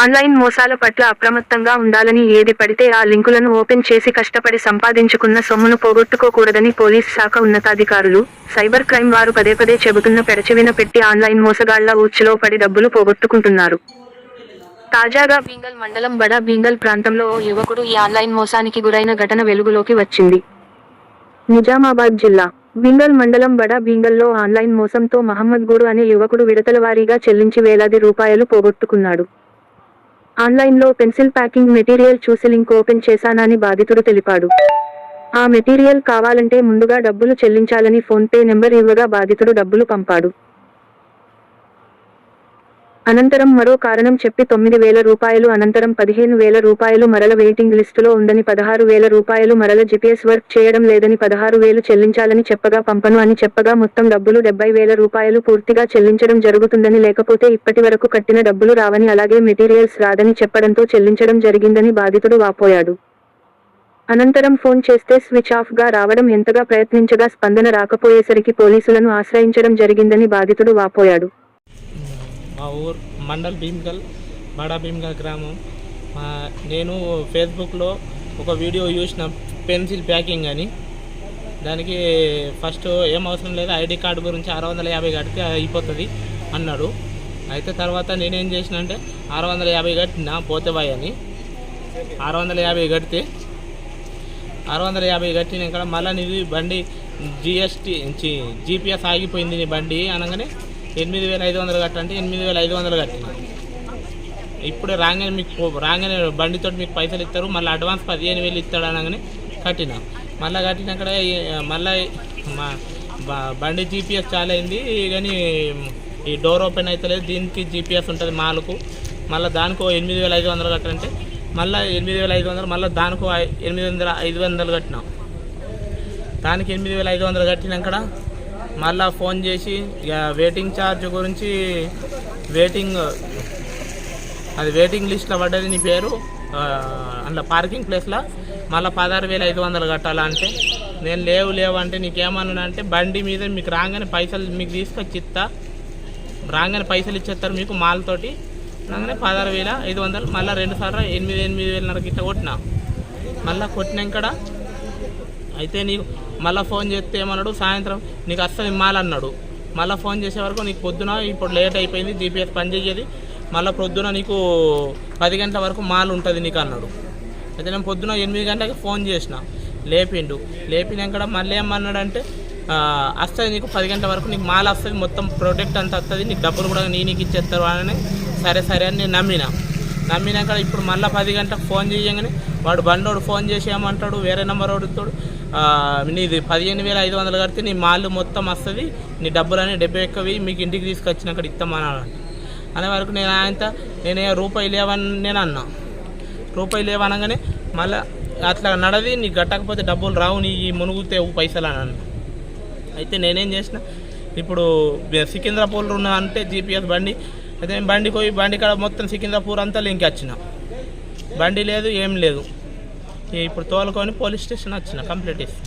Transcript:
Online మోసాల పట్ల అప్రమత్తంగా ఉండాలని ఏది పడితే ఆ లింకులను ఓపెన్ చేసి కష్టపడి సంపాదించుకున్న సొమ్మును పోగొట్టుకోకూడదని పోలీస్ శాఖ ఉన్నతాధికారులు. సైబర్ క్రైమ్ వారు పదే పదే చెబుతున్న పెడచెవిన పెట్టి ఆన్లైన్ మోసగాళ్ళ ఊచిలో పడి డబ్బులు పోగొట్టుకుంటున్నారు. తాజాగా బీంగల్ మండలం బడా బీంగల్ ప్రాంతంలో ఓ యువకుడు ఈ ఆన్లైన్ మోసానికి గురైన ఘటన వెలుగులోకి వచ్చింది. నిజామాబాద్ జిల్లా బింగల్ మండలం బడా బీంగల్లో ఆన్లైన్ మోసంతో మహమ్మద్ గూడు అనే యువకుడు విడతల వారీగా చెల్లించి వేలాది రూపాయలు పోగొట్టుకున్నాడు. ఆన్లైన్లో పెన్సిల్ ప్యాకింగ్ మెటీరియల్ చూసి లింక్ ఓపెన్ చేశానని బాధితుడు తెలిపాడు. ఆ మెటీరియల్ కావాలంటే ముందుగా డబ్బులు చెల్లించాలని ఫోన్పే నెంబర్ ఇవ్వగా బాధితుడు డబ్బులు పంపాడు. అనంతరం మరో కారణం చెప్పి తొమ్మిది వేల రూపాయలు అనంతరం పదిహేను వేల రూపాయలు మరల వెయిటింగ్ లిస్టులో ఉందని పదహారు వేల రూపాయలు మరల జిపిఎస్ వర్క్ చేయడం లేదని పదహారు వేలు చెల్లించాలని చెప్పగా పంపను అని చెప్పగా మొత్తం డబ్బులు డెబ్బై వేల రూపాయలు పూర్తిగా చెల్లించడం జరుగుతుందని లేకపోతే ఇప్పటి వరకు కట్టిన డబ్బులు రావని అలాగే మెటీరియల్స్ రాదని చెప్పడంతో చెల్లించడం జరిగిందని బాధితుడు వాపోయాడు. అనంతరం ఫోన్ చేస్తే స్విచ్ ఆఫ్గా రావడం ఎంతగా ప్రయత్నించగా స్పందన రాకపోయేసరికి పోలీసులను ఆశ్రయించడం జరిగిందని బాధితుడు వాపోయాడు. మా ఊరు మండల్ భీమ్గల్ బడా భీమ్గల్ గ్రామం. మా నేను ఫేస్బుక్లో ఒక వీడియో చూసిన పెన్సిల్ ప్యాకింగ్ అని. దానికి ఫస్ట్ ఏం అవసరం లేదు ఐడి కార్డు గురించి ఆరు వందల యాభై కడితే అయిపోతుంది అన్నాడు. అయితే తర్వాత నేనేం చేసిన అంటే ఆరు వందల యాభై కట్టిన పోతేబాయ్ అని. ఆరు వందల యాభై కడితే ఆరు వందల యాభై కట్టినాక మళ్ళీ నీది బండి జిఎస్టీ జీపీఎస్ ఆగిపోయింది నీ బండి అనగానే ఎనిమిది వేల ఐదు వందలు కట్టంటే ఎనిమిది వేల ఐదు వందలు కట్టిన ఇప్పుడు రాగానే మీకు రాగానే బండితో మీకు పైసలు ఇస్తారు మళ్ళీ అడ్వాన్స్ పదిహేను వేలు ఇస్తాడు అనగానే కట్టిన. మళ్ళీ కట్టినాక మళ్ళీ మా బండి జీపీఎస్ చాలా అయింది కానీ ఈ డోర్ ఓపెన్ అవుతలేదు దీనికి జీపీఎస్ ఉంటుంది మాలకు. మళ్ళీ దానికి ఎనిమిది వేల ఐదు వందలు కట్టంటే మళ్ళీ ఎనిమిది వేల ఐదు వందలు మళ్ళీ దానికి ఐ- ఎనిమిది వందల ఐదు వందలు కట్టినాం. దానికి ఎనిమిది వేల ఐదు వందలు కట్టినాక మళ్ళా ఫోన్ చేసి ఇక వెయిటింగ్ ఛార్జ్ గురించి వెయిటింగ్ అది వెయిటింగ్ లిస్ట్లో పడ్డది నీ పేరు అందులో పార్కింగ్ ప్లేస్లో మళ్ళీ పదహారు వేల ఐదు వందలు కట్టాలంటే నేను లేవు లేవు అంటే నీకేమన్నా అంటే బండి మీద మీకు రాగానే పైసలు మీకు తీసుకొచ్చి ఇస్తా. రాగానే పైసలు ఇచ్చేస్తారు మీకు మాల్తోటి రాగానే పదహారు వేల ఐదు వందలు మళ్ళీ రెండు సార్లు ఎనిమిది ఎనిమిది వేలన్నర గిట్ట కొట్టిన. మళ్ళీ కొట్టినాక అయితే నీకు మళ్ళీ ఫోన్ చేస్తే ఏమన్నాడు? సాయంత్రం నీకు అస్సలు ఇమ్మాలన్నాడు. మళ్ళీ ఫోన్ చేసే వరకు నీకు పొద్దున ఇప్పుడు లేట్ అయిపోయింది జీపీఎస్ పనిచేయదు మళ్ళీ పొద్దున నీకు పది గంటల వరకు మాల్ ఉంటుంది నీకు అన్నాడు. అయితే నేను పొద్దున ఎనిమిది గంటలకి ఫోన్ చేసిన. లేపిండు. లేపినాక మళ్ళీ ఏమన్నాడంటే వస్తుంది నీకు పది గంటల వరకు నీకు మాల వస్తుంది మొత్తం ప్రొడక్ట్ అంతా వస్తుంది నీకు డబ్బులు కూడా నీ నీకు ఇచ్చేస్తారు అని సరే సరే అని నేను నమ్మిన. నమ్మినాక ఇప్పుడు మళ్ళీ పది గంటలకు ఫోన్ చేయగానే వాడు బండోడు ఫోన్ చేసి ఏమంటాడు? వేరే నెంబర్ వాడుతాడు నీది పదిహేను వేల ఐదు వందలు కడితే నీ మాళ్ళు మొత్తం వస్తుంది నీ డబ్బులని డెబ్బై ఎక్కవి మీకు ఇంటికి తీసుకొచ్చినాక ఇస్తామని అనే వరకు నేను ఆయనతో నేను రూపాయి లేవని నేను అన్నా. రూపాయి లేవనగానే మళ్ళీ అట్లా నడది నీకు కట్టకపోతే డబ్బులు రావు నీ మునుగుతే పైసలు అని అన్న. అయితే నేనేం చేసిన ఇప్పుడు సికింద్రాపూర్లో ఉన్న అంటే జీపీఎస్ బండి అయితే బండి బండికి పోయి బండి కాడ మొత్తం సికింద్రాపూర్ అంతా లింక్ వచ్చిన బండి లేదు ఏం లేదు. ఇప్పుడు తోలుకొని పోలీస్ స్టేషన్ వచ్చిన కంప్లీట్ చేసి.